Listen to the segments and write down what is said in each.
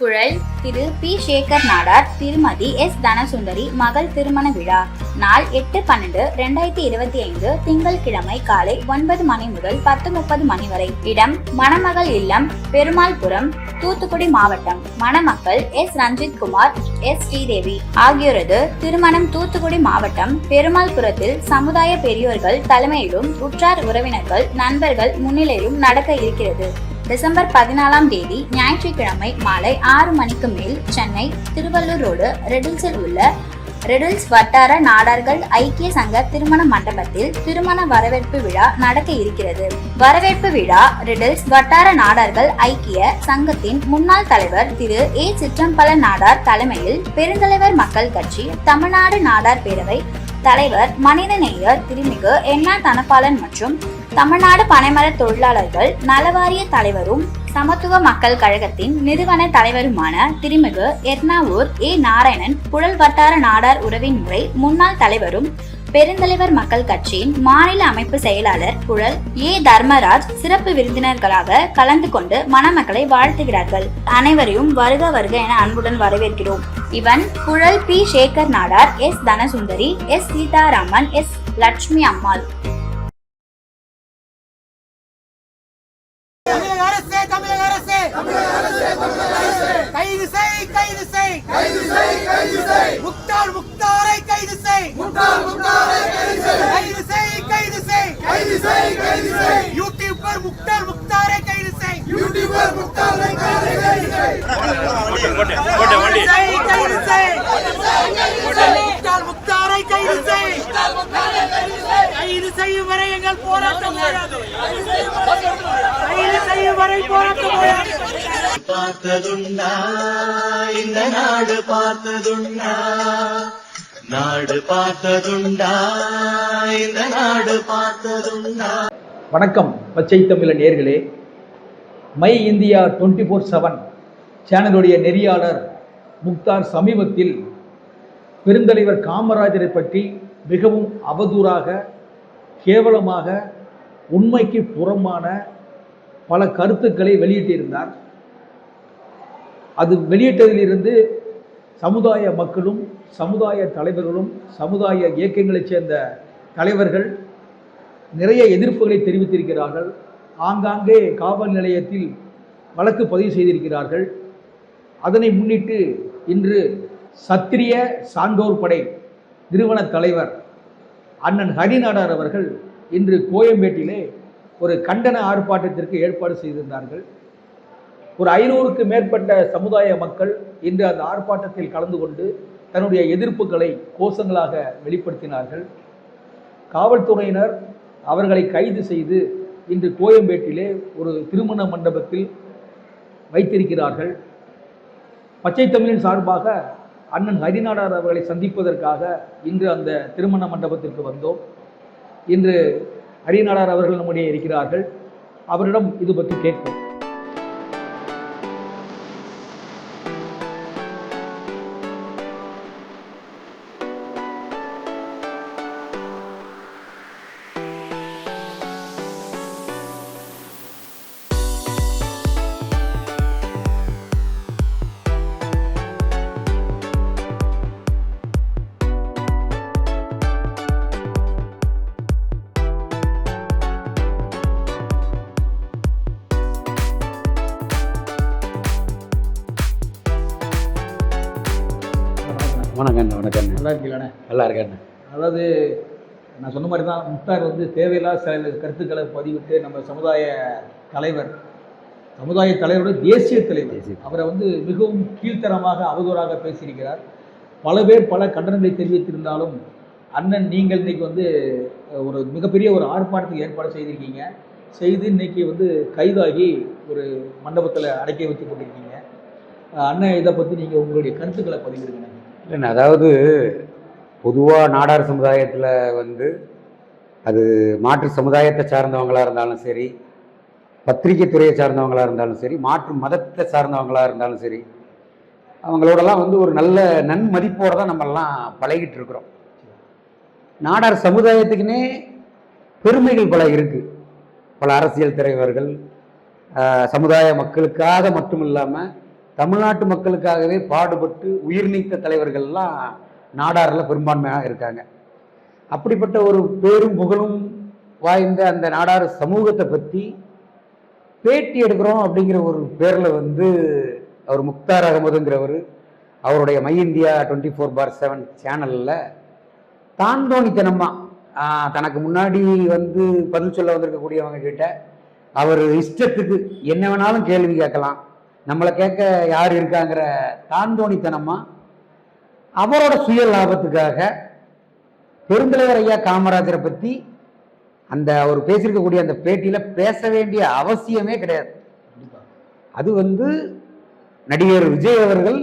குழல் திரு பி. சேகர் நாடார் திருமதி எஸ். தனசுந்தரி மகள் திருமண விழா. நாள் எட்டு பன்னெண்டு ரெண்டாயிரத்தி இருபத்தி ஐந்து திங்கட்கிழமை காலை ஒன்பது மணி முதல் பத்து முப்பது மணி வரை. இடம் மணமகள் இல்லம் பெருமாள்புரம் தூத்துக்குடி மாவட்டம். மணமக்கள் எஸ். ரஞ்சித் குமார் எஸ். ஸ்ரீதேவி. ஆகியோரது திருமணம் தூத்துக்குடி மாவட்டம் பெருமாள்புரத்தில் சமுதாய பெரியோர்கள் தலைமையிலும் உற்றார் உறவினர்கள் நண்பர்கள் முன்னிலையிலும் நடக்க இருக்கிறது. டிசம்பர் பதினாலாம் தேதி ஞாயிற்றுக்கிழமை மாலை ஆறு மணிக்கு மேல் சென்னை திருவள்ளூர் ரோடு ரெடில்ஸில் உள்ள ரெடில்ஸ் வட்டார நாடார்கள் ஐக்கிய சங்க திருமண மண்டபத்தில் திருமண வரவேற்பு விழா நடக்க இருக்கிறது. வரவேற்பு விழா ரெடில்ஸ் வட்டார நாடார்கள் ஐக்கிய சங்கத்தின் முன்னாள் தலைவர் திரு ஏ. சிற்றம்பல நாடார் தலைமையில் பெருந்தலைவர் மக்கள் கட்சி தமிழ்நாடு நாடார் பேரவை தலைவர் மனிதநேயர் திருமிகு எண்ணா தனபாலன் மற்றும் தமிழ்நாடு பனைமர தொழிலாளர்கள் நலவாரிய தலைவரும் சமத்துவ மக்கள் கழகத்தின் நிறுவன தலைவருமான திருமிகு எர்ணாவூர் ஏ. நாராயணன் புழல் வட்டார நாடார் உறவின் முறை முன்னாள் தலைவரும் பெருந்தலைவர் மக்கள் கட்சியின் மாநில அமைப்பு செயலாளர் குழல் ஏ. தர்மராஜ் சிறப்பு விருந்தினர்களாக கலந்து கொண்டு மணமக்களை வாழ்த்துகிறார்கள். அனைவரையும் வருக வருக என அன்புடன் வரவேற்கிறோம். இவன் குழல் P. Sekar Nadar S. Dhanasundari S. Seetharaman S. Lakshmi Ammal தமிழக அரசே தமிழக அரசே கைது செய் கைது செய் கைது செய் கைது செய் முக்தார் முக்தாரை கைது செய் முக்தார் முக்தாரை கைது செய் கைது செய் கைது செய் கைது செய் கைது செய் யூடியூபர் முக்தார் முக்தாரை கைது செய் யூடியூபர் முக்தாரை கைது செய் ஓட்டு வண்டி செய் கைது செய் முக்தார் முக்தாரை கைது செய் கைது செய்யும் வரை எங்கள் போராட்டம் ஓயாது கைது செய்யும் வரை போராட்டம் ஓயாது பார்த்ததுண்டா. இந்த நாடு பார்த்ததுண்டா. நாடு பார்த்ததுண்டா. இந்த நாடு பார்த்ததுண்டா. வணக்கம் பச்சை தமிழ நேர்களே. My India twenty four seven சேனலுடைய நெறியாளர் முக்தார் சமீபத்தில் பெருந்தலைவர் காமராஜரை பற்றி மிகவும் அவதூறாக கேவலமாக உண்மைக்கு புறமான பல கருத்துக்களை வெளியிட்டிருந்தார். அது வெளியிட்டதிலிருந்து சமுதாய மக்களும் சமுதாய தலைவர்களும் சமுதாய இயக்கங்களைச் சேர்ந்த தலைவர்கள் நிறைய எதிர்ப்புகளை தெரிவித்திருக்கிறார்கள். ஆங்காங்கே காவல் நிலையத்தில் வழக்கு பதிவு செய்திருக்கிறார்கள். அதனை முன்னிட்டு இன்று சத்திரிய சான்றோர் படை நிறுவன தலைவர் அண்ணன் ஹரிநாடார் அவர்கள் இன்று கோயம்பேட்டிலே ஒரு கண்டன ஆர்ப்பாட்டத்திற்கு ஏற்பாடு செய்திருந்தார்கள். ஒரு ஐநூறுக்கு மேற்பட்ட சமுதாய மக்கள் இன்று அந்த ஆர்ப்பாட்டத்தில் கலந்து கொண்டு தன்னுடைய எதிர்ப்புகளை கோஷங்களாக வெளிப்படுத்தினார்கள். காவல்துறையினர் அவர்களை கைது செய்து இன்று கோயம்பேட்டிலே ஒரு திருமண மண்டபத்தில் வைத்திருக்கிறார்கள். பச்சை தமிழின் சார்பாக அண்ணன் ஹரிநாடார் அவர்களை சந்திப்பதற்காக இன்று அந்த திருமண மண்டபத்திற்கு வந்தோம். இன்று ஹரிநாடார் அவர்கள் நம்முடைய இருக்கிறார்கள். அவரிடம் இது பற்றி கேட்போம். நல்லா இருக்கீங்களாண்ணே? நல்லா இருக்கண்ண. அதாவது நான் சொன்ன மாதிரி தான் முக்தார் வந்து தேவையில்லாத சில கருத்துக்களை பதிவிட்டு நம்ம சமுதாய தலைவர் சமுதாய தலைவரோட தேசிய தலைவர். அவரை வந்து மிகவும் கீழ்த்தரமாக அவதூறாக பேசியிருக்கிறார். பல பேர் பல கண்டனங்களை தெரிவித்திருந்தாலும் அண்ணன் நீங்கள் இன்னைக்கு வந்து ஒரு மிகப்பெரிய ஒரு ஆர்ப்பாட்டத்துக்கு ஏற்பாடு செய்திருக்கீங்க. செய்து இன்னைக்கு வந்து கைதாகி ஒரு மண்டபத்தில் அடக்கி வச்சு கொண்டிருக்கீங்க. அண்ணன் இதை பற்றி நீங்கள் உங்களுடைய கருத்துக்களை பதிவிடுங்க இல்லைண்ணா அதாவது பொதுவாக நாடார் சமுதாயத்தில் வந்து அது மாற்று சமுதாயத்தை சார்ந்தவங்களாக இருந்தாலும் சரி பத்திரிகை துறையை சார்ந்தவங்களாக இருந்தாலும் சரி மாற்று மதத்தை சார்ந்தவங்களாக இருந்தாலும் சரி அவங்களோடலாம் வந்து ஒரு நல்ல நன்மதிப்போடு தான் நம்மெல்லாம் பழகிட்டு இருக்கிறோம். நாடார் சமுதாயத்துக்குன்னே பெருமைகள் பல இருக்குது பல அரசியல் தலைவர்கள் சமுதாய மக்களுக்காக மட்டும் இல்லாமல் தமிழ்நாட்டு மக்களுக்காகவே பாடுபட்டு உயிர் நீத்த தலைவர்கள்லாம் நாடாரில் பெரும்பான்மையாக இருக்காங்க. அப்படிப்பட்ட ஒரு பேரும் புகழும் வாய்ந்த அந்த நாடார் சமூகத்தை பற்றி பேட்டி எடுக்கிறோம் அப்படிங்கிற ஒரு பேரில் வந்து அவர் முக்தார் அகமதுங்கிறவர். அவருடைய my India twenty four by seven சேனலில் தாந்தோணித்தனமாக தனக்கு முன்னாடி வந்து பதில் சொல்ல வந்திருக்கக்கூடியவங்க கிட்ட அவர் இஷ்டத்துக்கு என்ன வேணாலும் கேள்வி கேட்கலாம். நம்மளை கேட்க யார் இருக்காங்கிற தாந்தோணித்தனமாக அவரோட சுய லாபத்துக்காக பெருந்தலைவர் ஐயா காமராஜரை பற்றி அந்த அவர் பேசியிருக்கக்கூடிய அந்த பேட்டியில் பேச வேண்டிய அவசியமே கிடையாது. அது வந்து நடிகர் விஜய் அவர்கள்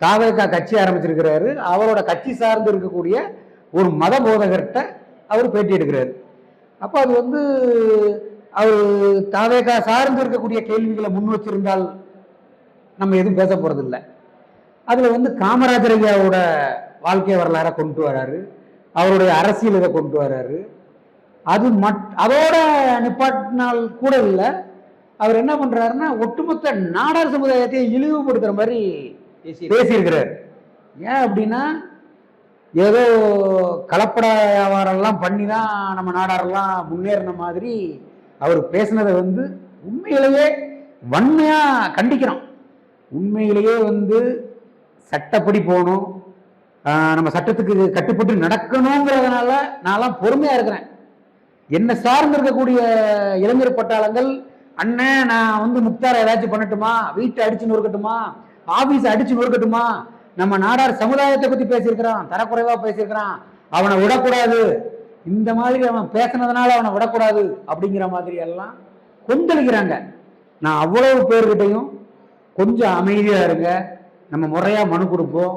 தாவேகா கட்சி ஆரம்பிச்சிருக்கிறாரு. அவரோட கட்சி சார்ந்து இருக்கக்கூடிய ஒரு மத போதகர்கிட்ட அவர் பேட்டி எடுக்கிறாரு. அப்போ அது வந்து அவர் தாவேகா சார்ந்து இருக்கக்கூடிய கேள்விகளை முன் வச்சிருந்தால் நம்ம எதுவும் பேச போகிறதில்லை அதில் வந்து காமராஜர் ஐயாவோட வாழ்க்கை வரலாறை கொண்டு வராரு. அவருடைய அரசியல் இதை கொண்டு வராரு. அது மட் அதோட நிப்பாட்டினால் கூட இல்லை. அவர் என்ன பண்றாருன்னா ஒட்டுமொத்த நாடார் சமுதாயத்தை இழிவுபடுத்துற மாதிரி பேசியிருக்கிறார். ஏன் அப்படின்னா ஏதோ கலப்பட வியாபாரம்லாம் பண்ணி தான் நம்ம நாடாரெல்லாம் முன்னேறின மாதிரி அவர் பேசினதை வந்து உண்மையிலேயே வன்மையா கண்டிக்கிறோம். உண்மையிலேயே வந்து சட்டப்படி போகணும். நம்ம சட்டத்துக்கு கட்டுப்பட்டு நடக்கணுங்கிறதுனால நான்லாம் பொறுமையாக இருக்கிறேன். என்னை சார்ந்து இருக்கக்கூடிய இளைஞர் பட்டாளங்கள் அண்ணன் நான் வந்து முக்தாரை ஏதாச்சும் பண்ணட்டுமா? வீட்டை அடிச்சு நொறுக்கட்டுமா? ஆஃபீஸ் அடிச்சு நொறுக்கட்டுமா? நம்ம நாடார் சமுதாயத்தை பற்றி பேசியிருக்கிறான் தரக்குறைவாக பேசியிருக்கிறான். அவனை விடக்கூடாது. இந்த மாதிரி அவன் பேசுனதுனால அவனை விடக்கூடாது. அப்படிங்கிற மாதிரி எல்லாம் கொந்தளிக்கிறாங்க. நான் அவ்வளவு பேர்கிட்டையும் கொஞ்சம் அமைதியாக இருங்க. நம்ம முறையா மனு கொடுப்போம்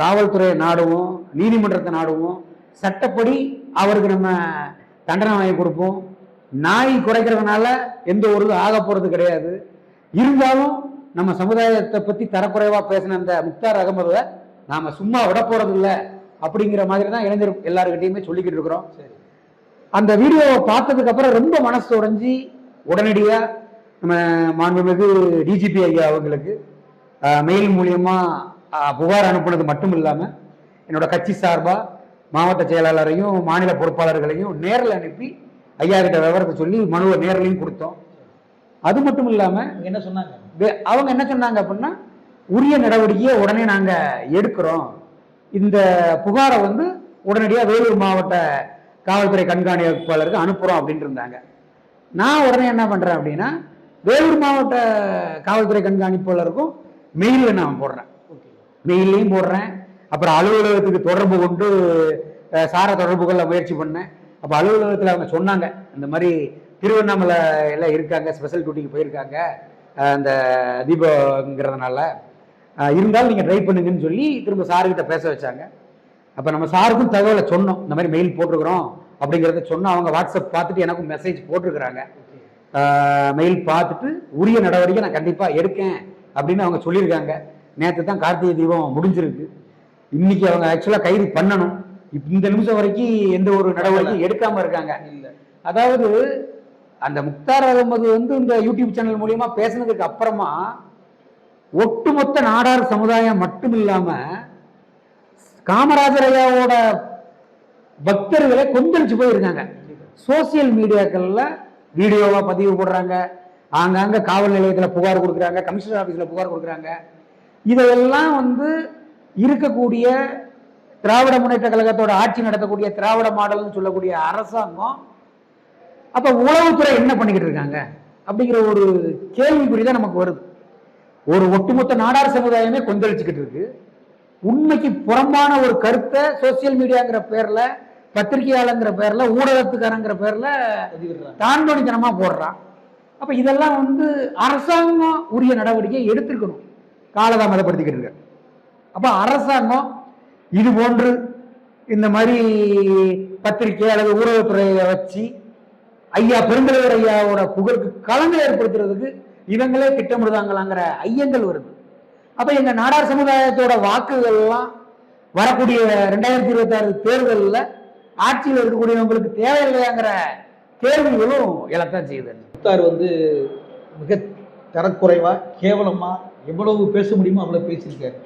காவல்துறையை நாடுவோம் நீதிமன்றத்தை நாடுவோம். சட்டப்படி அவருக்கு நம்ம தண்டனை வாங்கி கொடுப்போம். நாய் குறைக்கிறதுனால எந்த ஒரு ஆக போறது கிடையாது. இருந்தாலும் நம்ம சமுதாயத்தை பத்தி தரக்குறைவா பேசின அந்த முக்தார் அகமதுவை நாம சும்மா விட போறது இல்ல அப்படிங்கிற மாதிரி தான் இளைஞர் எல்லாருக்கிட்டையுமே சொல்லிக்கிட்டு இருக்கிறோம். அந்த வீடியோவை பார்த்ததுக்கு அப்புறம் ரொம்ப மனசு உடைஞ்சி உடனடியா நம்ம மாண்புமிகு டிஜிபி ஐயா அவங்களுக்கு மெயில் மூலியமா ஆஹ், புகார் அனுப்புனது மட்டும் இல்லாம என்னோட கட்சி சார்பா மாவட்ட செயலாளரையும் மாநில பொறுப்பாளர்களையும் நேரில் அனுப்பி ஐயா கிட்ட விவரத்தை சொல்லி மனுவை நேர்லையும் கொடுத்தோம். அது மட்டும் இல்லாம அவங்க என்ன சொன்னாங்க? அவங்க என்ன சொன்னாங்க அப்படின்னா உரிய நடவடிக்கையை உடனே நாங்க எடுக்கிறோம். இந்த புகாரை வந்து உடனடியாக வேலூர் மாவட்ட காவல்துறை கண்காணிப்பாளருக்கு அனுப்புறோம் அப்படின்னு இருந்தாங்க. நான் உடனே என்ன பண்றேன் அப்படின்னா வேலூர் மாவட்ட காவல்துறை கண்காணிப்பாளருக்கும் மெயிலில் நான் போடுறேன். மெயிலையும் போடுறேன். அப்புறம் அலுவலகத்துக்கு தொடர்பு கொண்டு சார தொடர்பு கொள்ள முயற்சி பண்ணேன். அப்போ அலுவலகத்தில் அவங்க சொன்னாங்க இந்த மாதிரி திருவண்ணாமலையில் இருக்காங்க ஸ்பெஷல் டியூட்டிக்கு போயிருக்காங்க அந்த தீபங்கிறதுனால. இருந்தாலும் நீங்கள் ட்ரை பண்ணுங்கன்னு சொல்லி திரும்ப சாருக்கிட்ட பேச வச்சாங்க. அப்போ நம்ம சாருக்கும் தகவலை சொன்னோம் இந்த மாதிரி மெயில் போட்டிருக்கிறோம் அப்படிங்கிறத சொன்னோம் அவங்க வாட்ஸ்அப் பார்த்துட்டு எனக்கும் மெசேஜ் போட்டிருக்கிறாங்க. மெயில் பார்த்துட்டு உரிய நடவடிக்கை நான் கண்டிப்பாக எடுக்கேன். அப்படின்னு அவங்க சொல்லியிருக்காங்க. நேற்று தான் கார்த்திகை தீபம் முடிஞ்சிருக்கு. இன்னைக்கு அவங்க ஆக்சுவலாக கைது பண்ணணும். இந்த நிமிஷம் வரைக்கும் எந்த ஒரு நடவடிக்கையும் எடுக்காம இருக்காங்க. இல்ல. அதாவது அந்த முக்தார் அகமது வந்து இந்த யூடியூப் சேனல் மூலியமா பேசுனதுக்கு அப்புறமா ஒட்டுமொத்த நாடார் சமுதாயம் மட்டும் இல்லாம காமராஜர் ஐயாவோட பக்தர்களை கொந்தளிச்சு போயிருக்காங்க. சோசியல் மீடியாக்கள்ல வீடியோவா பதிவு போடுறாங்க. ஆங்காங்க காவல் நிலையத்துல புகார் கொடுக்குறாங்க கமிஷனர் ஆபீஸ்ல புகார் கொடுக்குறாங்க. இதையெல்லாம் வந்து இருக்கக்கூடிய திராவிட முன்னேற்ற கழகத்தோட ஆட்சி நடத்தக்கூடிய திராவிட மாடல்னு சொல்லக்கூடிய அரசாங்கம் அப்ப உளவுத்துறை என்ன பண்ணிக்கிட்டு இருக்காங்க? அப்படிங்கிற ஒரு கேள்விக்குறி தான் நமக்கு வருது. ஒரு ஒட்டுமொத்த நாடார் சமுதாயமே கொந்தளிச்சுக்கிட்டு இருக்கு. உண்மைக்கு புறம்பான ஒரு கருத்தை சோசியல் மீடியாங்கிற பேர்ல பத்திரிகையாளங்கிற பேர்ல ஊடகத்துக்காரங்கிற பேர்ல தாண்டோணித்தனமா போடுறான். அப்ப இதெல்லாம் வந்து அரசாங்கம் உரிய நடவடிக்கை எடுத்திருக்கணும். காலதாமதப்படுத்திக்கிட்டு இருக்கு. அப்ப அரசாங்கம் இது போன்று இந்த மாதிரி பத்திரிகை அல்லது ஊடகத்துறையை வச்சு ஐயா பெருந்தலைவர் ஐயாவோட புகழுக்கு களங்கள் ஏற்படுத்துறதுக்கு இவங்களே திட்டமிடுதாங்களாங்கிற ஐயங்கள் வருது. அப்ப எங்க நாடார் சமுதாயத்தோட வாக்குகள்லாம் வரக்கூடிய ரெண்டாயிரத்தி இருபத்தி ஆறு தேர்தலில் ஆட்சியில் இருக்கக்கூடியவங்களுக்கு தேவையில்லையாங்கிற கேள்விகளும் எழத்தான் செய்யுது. முக்தார் வந்து மிக தரக்குறைவாக கேவலமாக எவ்வளவு பேச முடியுமோ அவ்வளோ பேசியிருக்காரு.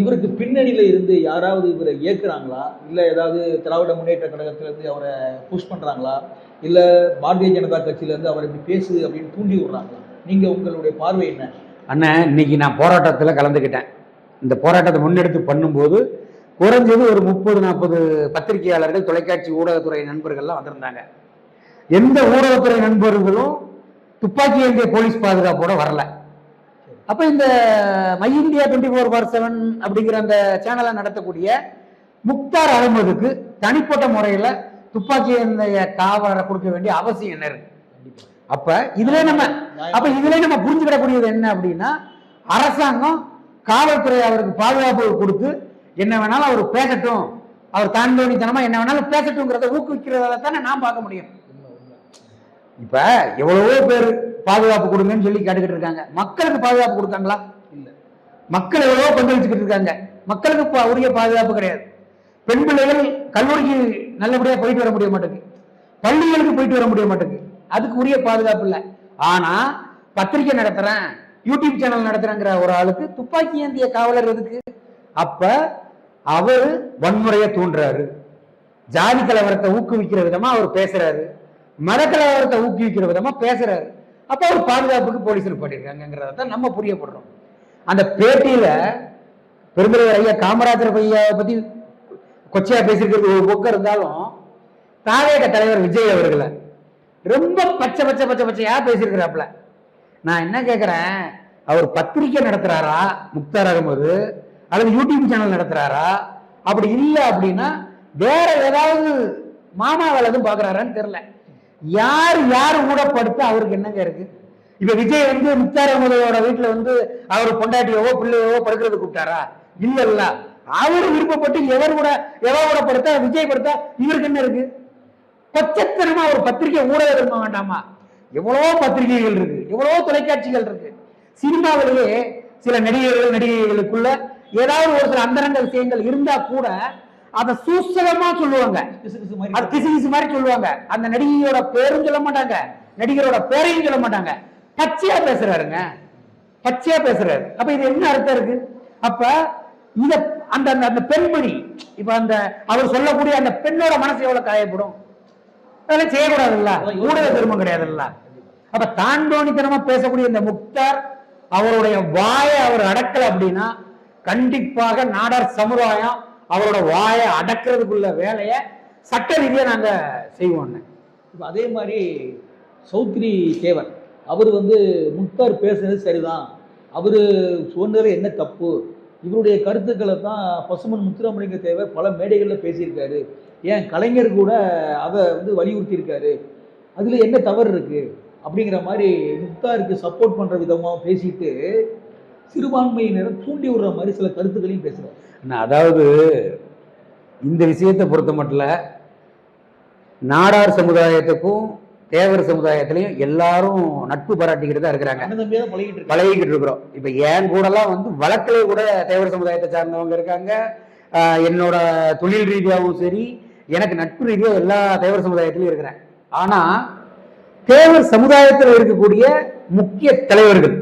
இவருக்கு பின்னணியில் இருந்து யாராவது இவரை இயக்குறாங்களா? இல்லை ஏதாவது திராவிட முன்னேற்ற கழகத்திலேருந்து அவரை புஷ் பண்ணுறாங்களா இல்லை பாரதிய ஜனதா கட்சியிலேருந்து அவரை இப்படி பேசு அப்படின்னு தூண்டி விடுறாங்களா? நீங்கள் உங்களுடைய பார்வை என்ன? அண்ணன் இன்னைக்கு நான் போராட்டத்தில் கலந்துக்கிட்டேன் இந்த போராட்டத்தை முன்னெடுத்து பண்ணும்போது குறைஞ்சது ஒரு முப்பது நாற்பது பத்திரிகையாளர்கள் தொலைக்காட்சி ஊடகத்துறை நண்பர்கள்லாம் வந்திருந்தாங்க. எந்த ஊடகத்துறை நண்பர்களும் துப்பாக்கி ஏந்திய போலீஸ் பாதுகாப்போட வரல. அப்ப இந்த my India twenty four by seven அப்படிங்கிற அந்த சேனலை நடத்தக்கூடிய முக்தார் அகமதுக்கு தனிப்பட்ட முறையில் துப்பாக்கி ஏந்திய காவலரை கொடுக்க வேண்டிய அவசியம் என்ன இருக்கு? அப்ப இதுல நம்ம அப்ப இதுல நம்ம புரிஞ்சுக்கிடக்கூடியது என்ன அப்படின்னா அரசாங்கம் காவல்துறை அவருக்கு பாதுகாப்பு கொடுத்து என்ன வேணாலும் அவர் பேசட்டும். அவர் தாண்டோனித்தனமா என்ன வேணாலும் பேசட்டும்ங்கிறத ஊக்குவிக்கிறதால தானே நான் பார்க்க முடியும். இப்ப எவ்வளவோ பேர் பாதுகாப்பு கொடுங்கன்னு சொல்லி கேட்டுக்கிட்டு இருக்காங்க. மக்களுக்கு பாதுகாப்பு கொடுத்தாங்களா? இல்ல. மக்கள் எவ்வளவோ பங்களிச்சுக்கிட்டு இருக்காங்க. மக்களுக்கு உரிய பாதுகாப்பு கிடையாது. பெண் பிள்ளைகள் கல்லூரிக்கு நல்லபடியா போயிட்டு வர முடிய மாட்டேங்குது. பள்ளிகளுக்கு போயிட்டு வர முடிய மாட்டேங்குது. அதுக்கு உரிய பாதுகாப்பு இல்லை. ஆனா பத்திரிக்கை நடத்துறேன் யூடியூப் சேனல் நடத்துறேங்கிற ஒரு ஆளுக்கு துப்பாக்கி ஏந்திய காவலர் எதுக்கு? அப்ப அவர் வன்முறையை தூண்டுறாரு. ஜாதி கலவரத்தை ஊக்குவிக்கிற விதமா அவர் பேசுறாரு. மத ஊக்குவிக்கிற விதமாக பேசுறாரு. அப்போ அவர் பாதுகாப்புக்கு போலீஸில் போட்டிருக்காங்கிறத தான் நம்ம புரியப்படுறோம். அந்த பேட்டியில பெருந்தலைவர் ஐயா காமராஜர் ஐயாவை பத்தி கொச்சையா பேசியிருக்கிறது ஒரு பக்கம் இருந்தாலும் தாவேக தலைவர் விஜய் அவர்களை ரொம்ப பச்சை பச்சை பச்சை பச்சையா பேசியிருக்கிறாப்புல. நான் என்ன கேட்குறேன் அவர் பத்திரிக்கை நடத்துறாரா? முக்தார் அகமது அல்லது யூடியூப் சேனல் நடத்துறாரா? அப்படி இல்லை அப்படின்னா வேற ஏதாவது மாமாவில் எதுவும் பார்க்குறாரான்னு தெரில யார் யார் ஊடப்படுத்த அவருக்கு என்னங்க இருக்கு? இப்ப விஜய் வந்து முக்தார் அகமதோட வீட்டுல வந்து அவர் பொண்டாட்டியவோ பிள்ளையவோ படுக்கிறது கூப்பிட்டாரா? இல்ல இல்ல. அவரு விருப்பப்பட்டு எவர் கூட எவர் ஊடப்படுத்த படுத்தா விஜய் படுத்தா இவருக்கு என்ன இருக்கு? பச்சத்தனமா ஒரு பத்திரிகை ஊடக விரும்ப வேண்டாமா? எவ்வளவோ பத்திரிகைகள் இருக்கு எவ்வளவோ தொலைக்காட்சிகள் இருக்கு. சினிமாவிலேயே சில நடிகர்கள் நடிகைகளுக்குள்ள ஏதாவது ஒரு சில அந்தரங்க விஷயங்கள் இருந்தா கூட அதை சூசகமா சொல்லுவாங்க. அது கிசு கிசு மாதிரி சொல்லுவாங்க. அந்த நடிகையோட பேரும் சொல்ல மாட்டாங்க. நடிகரோட பேரையும் சொல்ல மாட்டாங்க. பச்சையா பேசுறாருங்க. பச்சையா பேசுறாரு. அப்ப இது என்ன அர்த்தம் இருக்கு? அப்ப இத அந்த அந்த- அந்த பெண்மணி இப்ப அந்த அவர் சொல்லக்கூடிய அந்த பெண்ணோட மனசு எவ்வளவு காயப்படும்? அதெல்லாம் செய்யக்கூடாதுல்ல. ஊடக தர்மம் கிடையாதுல்ல. அப்ப தாண்டோனித்தனமா பேசக்கூடிய இந்த முக்தார் அவருடைய வாயை அவர் அடக்கல அப்படின்னா கண்டிப்பாக நாடார் சமுதாயம் அவரோட வாயை அடக்கிறதுக்குள்ள வேலையை சட்ட ரீதியாக நாங்கள் செய்வோம் இப்போ அதே மாதிரி சௌத்ரி தேவர் அவர் வந்து முக்தார் பேசுனது சரிதான். அவர் சொன்னதில் என்ன தப்பு? இவருடைய கருத்துக்களை தான் பசுமன் முத்துராமலிங்க தேவர் பல மேடைகளில் பேசியிருக்காரு. ஏன் கலைஞர் கூட அதை வந்து வலியுறுத்தியிருக்காரு. அதில் என்ன தவறு இருக்குது அப்படிங்கிற மாதிரி முக்தாருக்கு சப்போர்ட் பண்ணுற விதமாக பேசிட்டு சிறுபான்மையினரை தூண்டி விடுற மாதிரி சில கருத்துக்களையும் பேசுகிறார் அதாவது இந்த விஷயத்தை பொறுத்த மட்டும் நாடார் சமுதாயத்துக்கும் தேவர் சமுதாயத்திலையும் எல்லாரும் நட்பு பாராட்டிக்கிட்டு தான் இருக்கிறாங்க பழகிக்கிட்டு இருக்கிறோம். இப்ப என் கூடலாம் வந்து வழக்கிலே கூட தேவர் சமுதாயத்தை சார்ந்தவங்க இருக்காங்க. என்னோட தொழில் ரீதியாகவும் சரி எனக்கு நட்பு ரீதியாக எல்லா தேவர் சமுதாயத்திலையும் இருக்கிறேன். ஆனா தேவர் சமுதாயத்தில் இருக்கக்கூடிய முக்கிய தலைவர்கள்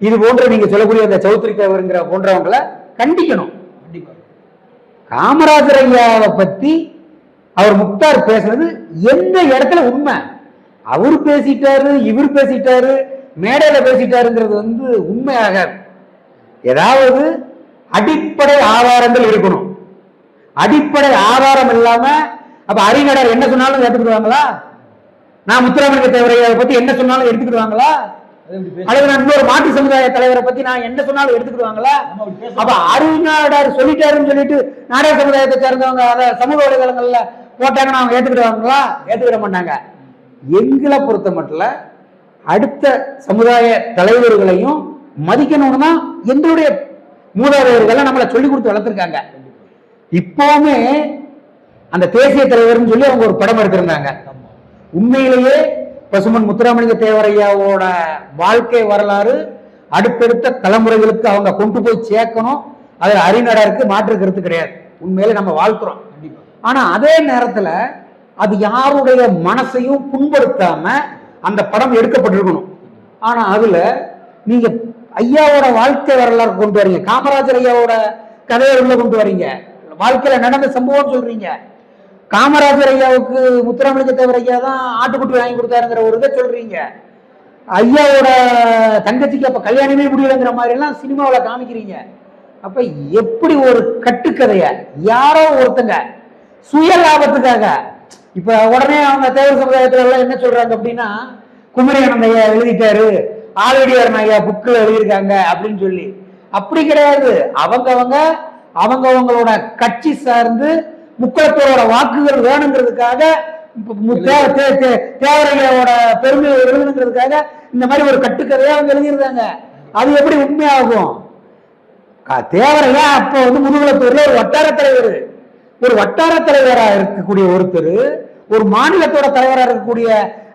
இது போன்ற நீங்க சொல்லக்கூடிய அந்த சௌத்ரி தேவருங்கிற போன்றவங்களை கண்டிக்கணும். காமராஜர் ஐயாவை பத்தி அவர் முக்தார் பேசுறது எந்த இடத்துல உண்மை? அவர் பேசிட்டாரு இவர் பேசிட்டாரு மேடையில பேசிட்டாருங்கிறது வந்து உண்மையாகாது ஏதாவது அடிப்படை ஆதாரங்கள் இருக்கணும். அடிப்படை ஆதாரம் இல்லாம அப்ப அறிஞர் என்ன சொன்னாலும் ஏத்துக்கிடுவாங்களா? நான் முத்துராமலிங்க தேவரையை பத்தி என்ன சொன்னாலும் எடுத்துக்கிடுவாங்களா அல்லது நான் இன்னொரு மாற்று சமுதாய தலைவரை பத்தி நான் என்ன சொன்னாலும் எடுத்துக்கிடுவாங்களா அப்ப அருணாடார் சொல்லிட்டாருன்னு சொல்லிட்டு நாடக சமுதாயத்தை சேர்ந்தவங்க அதை சமூக வலைதளங்கள்ல போட்டாங்கன்னா அவங்க ஏத்துக்கிடுவாங்களா? ஏத்துக்கிட மாட்டாங்க. எங்களை பொறுத்த மட்டும் அடுத்த சமுதாய தலைவர்களையும் மதிக்கணும்னு தான் எங்களுடைய மூதாதையர்கள் நம்மளை சொல்லி கொடுத்து வளர்த்துருக்காங்க. இப்பவுமே அந்த தேசிய தலைவர்னு சொல்லி அவங்க ஒரு படம் எடுத்திருந்தாங்க. உண்மையிலேயே பசுமன் முத்துராமலிங்க தேவரையாவோட வாழ்க்கை வரலாறு அடுத்தடுத்த தலைமுறைகளுக்கு அவங்க கொண்டு போய் சேர்க்கணும். அதில் அறிநடருக்கு மாற்று கருத்து கிடையாது. உண்மையில நம்ம வாழ்த்துறோம். ஆனால் ஆனா அதே நேரத்தில் அது யாருடைய மனசையும் புண்படுத்தாம அந்த படம் எடுக்கப்பட்டிருக்கணும். ஆனா அதுல நீங்க ஐயாவோட வாழ்க்கை வரலாறு கொண்டு வரீங்க. காமராஜர் ஐயாவோட கதையை உள்ள கொண்டு வரீங்க. வாழ்க்கையில நடந்த சம்பவம் சொல்றீங்க. காமராஜர் ஐயாவுக்கு முத்துராமலிங்க தேவர் ஐயா தான் ஆட்டுக்குட்டி வாங்கி கொடுத்தாருங்கிற ஒரு இதை சொல்றீங்க. ஐயாவோட தங்கச்சிக்கு அப்ப கல்யாணமே முடியலைங்கிற மாதிரி எல்லாம் சினிமாவில் காமிக்கிறீங்க. அப்ப எப்படி ஒரு கட்டுக்கதைய யாரோ ஒருத்தங்க சுய லாபத்துக்காக இப்ப உடனே அவங்க தேவர் சமுதாயத்துல எல்லாம் என்ன சொல்றாங்க அப்படின்னா குமரியானந்த ஐயா எழுதிட்டாரு ஆலடியார் ஐயா புக்கில் எழுதியிருக்காங்க அப்படின்னு சொல்லி. அப்படி கிடையாது. அவங்கவங்க அவங்கவங்களோட கட்சி சார்ந்து முக்குளத்தோரோட வாக்குகள் வேணுங்கிறதுக்காக தேவரையோட பெருமை தே- தே- எழுதுங்கிறதுக்காக இந்த மாதிரி ஒரு கட்டுக்கதையா அவங்க எழுதியிருந்தாங்க. அது எப்படி உண்மையாகும்? தேவரையா அப்போ வந்து முதுகுலத்தூர்ல ஒரு வட்டார தலைவர். ஒரு வட்டார தலைவரா இருக்கக்கூடிய ஒருத்தர் ஒரு மாநிலத்தோட தலைவரா இருக்கக்கூடிய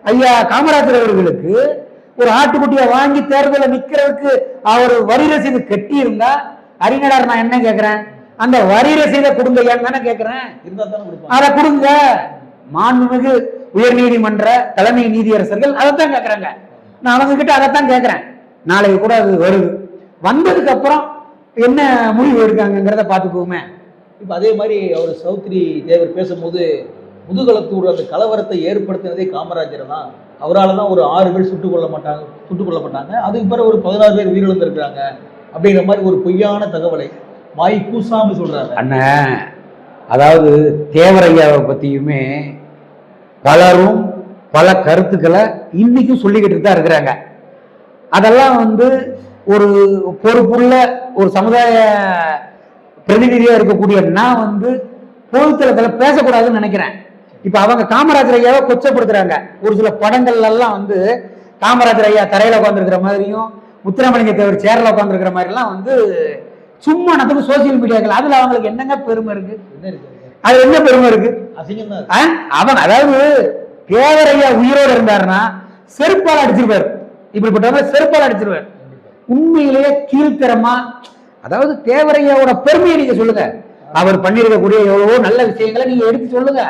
ஐயா காமராஜர் அவர்களுக்கு ஒரு ஆட்டுக்குட்டியை வாங்கி தேர்தலில் நிக்கிறதுக்கு அவர் வரி ரசீது கட்டியிருந்தா அறிஞர் நான் என்ன கேட்குறேன் அந்த வரி ரசீதை கொடுங்க ஏன்னு கொடுப்பாங்க. அதை கொடுங்க. மாண்புமிகு உயர்நீதிமன்ற தலைமை நீதியரசர்கள் அதைத்தான் கேட்கறாங்க நான் அவங்க கிட்ட அதைத்தான் கேட்கறேன் நாளைக்கு கூட அது வருது. வந்ததுக்கு அப்புறம் என்ன முடிவு எடுக்காங்கங்கிறத பார்த்துக்குவோமே. இப்போ அதே மாதிரி அவர் சௌத்ரி தேவர் பேசும்போது முதுகலத்தூர் அந்த கலவரத்தை ஏற்படுத்தினதே காமராஜர் தான். அவரால் தான் ஒரு ஆறு பேர் சுட்டுக் கொள்ள மாட்டாங்க சுட்டுக் கொல்லப்பட்டாங்க அதுக்கு பிறகு ஒரு பதினாறு பேர் உயிரிழந்திருக்கிறாங்க. அப்படிங்கிற மாதிரி ஒரு பொய்யான தகவலை வாய் கூசாம சொல்றாரு அண்ணன் அதாவது தேவரையாவை பத்தியுமே பலரும் பல கருத்துக்களை இன்னைக்கும் சொல்லிக்கிட்டு தான் இருக்கிறாங்க. அதெல்லாம் வந்து ஒரு பொறுப்புள்ள ஒரு சமுதாய பிரதிநிதியா இருக்கக்கூடிய நான் வந்து பொதுத்தளத்துல பேசக்கூடாதுன்னு நினைக்கிறேன். இப்ப அவங்க காமராஜர் ஐயாவை கொச்சப்படுத்துறாங்க. ஒரு சில படங்கள்ல எல்லாம் வந்து காமராஜர் ஐயா தரையில உட்காந்துருக்கிற மாதிரியும் முத்துராமலிங்க தேவர் சேர்ல உட்காந்துருக்கிற மாதிரி எல்லாம் வந்து சும்மா நம்ம சோசியல் மீடியாக்கள் அதுல அவங்களுக்கு என்னங்க பெருமை இருக்கு? அது என்ன பெருமை இருக்கு? அவன் அதாவது தேவரையா உயிரோடு இருந்தாருன்னா செருப்பால் அடிச்சிருப்பாரு இப்படிப்பட்டவங்க செருப்பால் அடிச்சிருவார். உண்மையிலேயே கீழ்த்தரமா அதாவது தேவரையாவோட பெருமையை நீங்க சொல்லுங்க. அவர் பண்ணிருக்கக்கூடிய எவ்வளவோ நல்ல விஷயங்களை நீங்க எடுத்து சொல்லுங்க.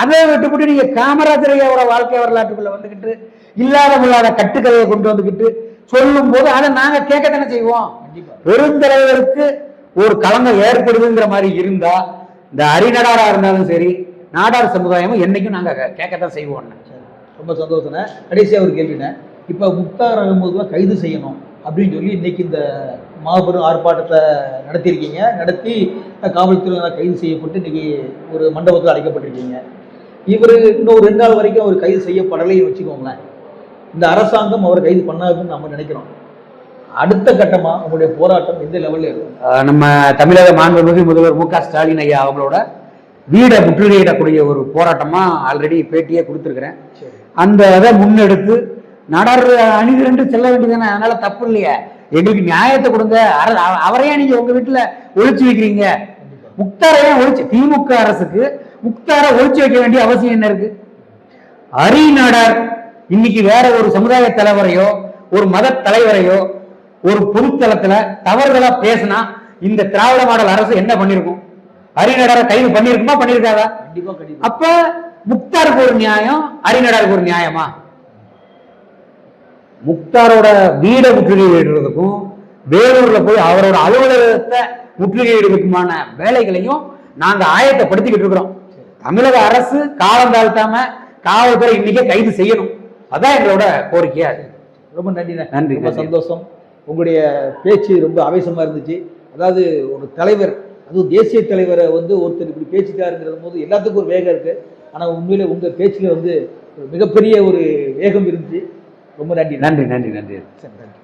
அதை விட்டுவிட்டு நீங்க காமராஜர் ஐயாவோட வாழ்க்கை வரலாற்றுக்குள்ள வந்துகிட்டு இல்லாத இல்லாத கட்டுக்கதையை கொண்டு வந்துகிட்டு சொல்லும் போது அதை நாங்க கேட்கத்தானே செய்வோம். கண்டிப்பா. பெருந்தலைவருக்கு ஒரு களங்கம் ஏற்படுதுங்கிற மாதிரி இருந்தா இந்த அரிநடாரா இருந்தாலும் சரி நாடார் சமுதாயமும் என்னைக்கும் நாங்க கேட்கத்தான் செய்வோம். சரி. ரொம்ப சந்தோஷண்ணே கடைசியாக ஒரு கேள்விண்ணே. இப்போ முக்தார் அகமதுலாம் கைது செய்யணும் அப்படின்னு சொல்லி இன்னைக்கு இந்த மாபெரும் ஆர்ப்பாட்டத்தை நடத்தியிருக்கீங்க. நடத்தி காவல்துறையினர் கைது செய்யப்பட்டு இன்னைக்கு ஒரு மண்டபத்தில் அடைக்கப்பட்டிருக்கீங்க. இவர் இன்னும் ரெண்டு நாள் வரைக்கும் அவர் கைது செய்யப்படலைன்னு வச்சுக்கோங்களேன். இந்த அரசாங்கம் அவரை கைது பண்ணாதுன்னு நம்ம நினைக்கிறோம். அடுத்த கட்டமா உங்களுடைய போராட்டம் எந்த லெவல்ல இருக்கும்? நம்ம தமிழக மாண்புமிகு முதல்வர் மு க ஸ்டாலின் ஐயா அவங்களோட வீடை முற்றுகையிடக்கூடிய ஒரு போராட்டமா ஆல்ரெடி பேட்டியே கொடுத்துருக்கிறேன். அந்த இதை முன்னெடுத்து நாடார் அணிதிரண்டு செல்ல வேண்டியதானே அதனால தப்பு இல்லையா. எங்களுக்கு நியாயத்தை கொடுங்க. அவரையே நீங்க உங்க வீட்டுல ஒழிச்சு வைக்கிறீங்க? முக்தாரையே ஒழிச்சு? திமுக அரசுக்கு முக்தாரை ஒழிச்சு வைக்க வேண்டிய அவசியம் என்ன இருக்கு? அரி நாடார் இன்னைக்கு வேற ஒரு சமுதாய தலைவரையோ ஒரு மத தலைவரையோ ஒரு பொதுத்தளத்துல தவறுதலா பேசினா இந்த திராவிட மாடல் அரசு என்ன பண்ணிருக்கும்? அரிநடாரை கைது பண்ணிருக்குமா பண்ணிருக்காதா? அப்ப முக்தாருக்கு ஒரு நியாயம் அரிநடாருக்கு ஒரு நியாயமா? முக்தாரோட வீடை முற்றுகையிடுறதுக்கும் வேலூர்ல போய் அவரோட அலுவலகத்தை முற்றுகையிடுறதுக்குமான வேலைகளையும் நாங்க ஆயத்தப்படுத்திக்கிட்டு இருக்கிறோம். தமிழக அரசு காலம் தாழ்த்தாம காவல்துறை இன்னைக்கே கைது செய்யணும். அதான் எங்களோட கோரிக்கையா இருக்கு ரொம்ப நன்றிண்ணே. நன்றி, ரொம்ப நன்றி. சந்தோஷம். உங்களுடைய பேச்சு ரொம்ப ஆவேசமா இருந்துச்சு. அதாவது ஒரு தலைவர் அதுவும் தேசிய தலைவரை வந்து ஒருத்தர் இப்படி பேசிட்டாருங்கிறது போது எல்லாத்துக்கும் ஒரு வேகம் இருக்கு. ஆனா உண்மையிலே உங்க பேச்சுல வந்து மிகப்பெரிய ஒரு வேகம் இருந்துச்சு. ரொம்ப நன்றி. நன்றி நன்றி நன்றி. சரி, நன்றி.